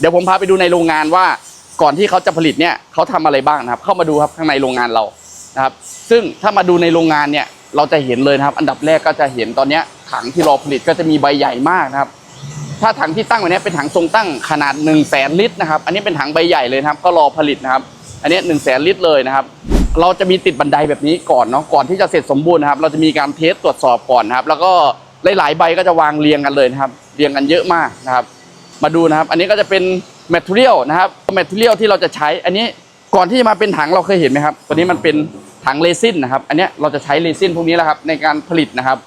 เดี๋ยวผมพาไปดูในโรงงานว่าก่อนที่เขาจะผลิตเนี่ยเขาทำอะไรบ้างนะครับ เข้ามาดูครับข้างในโรงงานเรานะครับ ซึ่งถ้ามาดูในโรงงานเนี่ยเราจะเห็นเลยนะครับ อันดับแรกก็จะเห็นตอนนี้ถังที่รอผลิตก็จะมีใบใหญ่มากนะครับ ถ้าถังที่ตั้งไว้นี้เป็นถังทรงตั้งขนาด1นึ่งแสนลิตรนะครับ อันนี้เป็นถังใบใหญ่เลยนะครับ ก็รอผลิตนะครับ อันนี้หนึ่งแสนลิตรเลยนะครับ เราจะมีติดบันไดแบบนี้ก่อนเนาะก่อนที่จะเสร็จสมบูรณ์นะครับ เราจะมีการเทสตรวจสอบก่อนนะครับ แล้วก็หลายๆใบก็จะวางเรียงกันเลยนะครับ เรียงกันเยอะมากนะครับ มาดูนะครับ อันนี้ก็จะเป็นแมทเทียลนะครับแมทเทียลที่เราจะใช้ อันนี้ก่อนที่จะมาเป็นถังเราเคยเห็นไหมครับตัวนี้มันเป็นถังเรซินนะครับ อันนี้เราจะใช้เรซินพวกนี้แหละครับในการผลิตนะครับ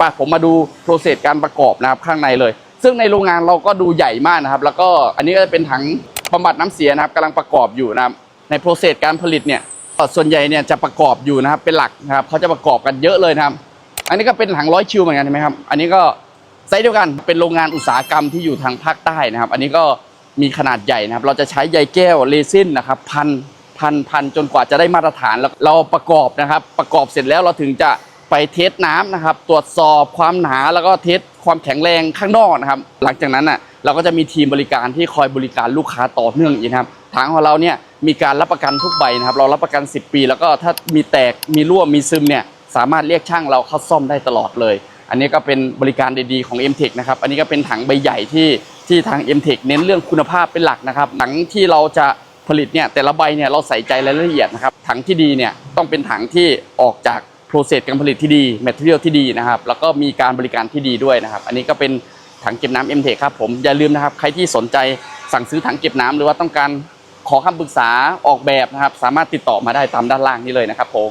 ป่ะผมมาดูโปรเซสการประกอบนะครับข้างในเลย ซึ่งในโรงงานเราก็ดูใหญ่มากนะครับ แล้วก็อันนี้ก็จะเป็นถังบำบัดน้ำเสียนะครับกำลังประกอบอยู่นะครับ ในโปรเซสการผลิตเนี่ยส่วนใหญ่เนี่ยจะประกอบอยู่นะครับเป็นหลักนะครับเขาจะประกอบกันเยอะเลยนะครับ อันนี้ก็เป็นถังร้อยคิวเหมือนกันใช่ไหมครับ อันนี้ก็ ไซส์เดียวกันเป็นโรงงานอุตสาหกรรมที่อยู่ทางภาคใต้นะครับ อันนี้ก็มีขนาดใหญ่นะครับ เราจะใช้ใยแก้วเรซินนะครับพันพันพันจนกว่าจะได้มาตรฐานแล้วเราประกอบนะครับ ประกอบเสร็จแล้วเราถึงจะไปเทสน้ำนะครับ ตรวจสอบความหนาแล้วก็เทสความแข็งแรงข้างนอกนะครับ หลังจากนั้นอะเราก็จะมีทีมบริการที่คอยบริการลูกค้าต่อเนื่องอีกนะครับถังของเราเนี่ยมีการรับประกันทุกใบนะครับ เรารับประกัน 10 ปี แล้วก็ถ้ามีแตกมีรั่วมีซึมเนี่ยสามารถเรียกช่างเราเข้าซ่อมได้ตลอดเลย อันนี้ก็เป็นบริการดีๆของ m t e c h นะครับ อันนี้ก็เป็นถังใบใหญ่ที่ที่ทาง m t e c h เน้นเรื่องคุณภาพเป็นหลักนะครับถังที่เราจะผลิตเนี่ยแต่ละใบเนี่ยเราใส่ใจรายละเอียดนะครับถังที่ดีเนี่ยต้องเป็นถังที่ออกจากโปรเซสการผลิตที่ดีแมทเทียลที่ดีนะครับ แล้วก็มีการบริการที่ดีด้วยนะครับ อันนี้ก็เป็นถังเก็บน้ำ m t e c h ครับผมอย่าลืมนะครับ ใครที่สนใจสั่งซื้อถังเก็บน้ำหรือว่าต้องการขอคำปรึกษาออกแบบนะครับ สามารถติดต่อมาได้ตามด้านล่างนี้เลยนะครับผม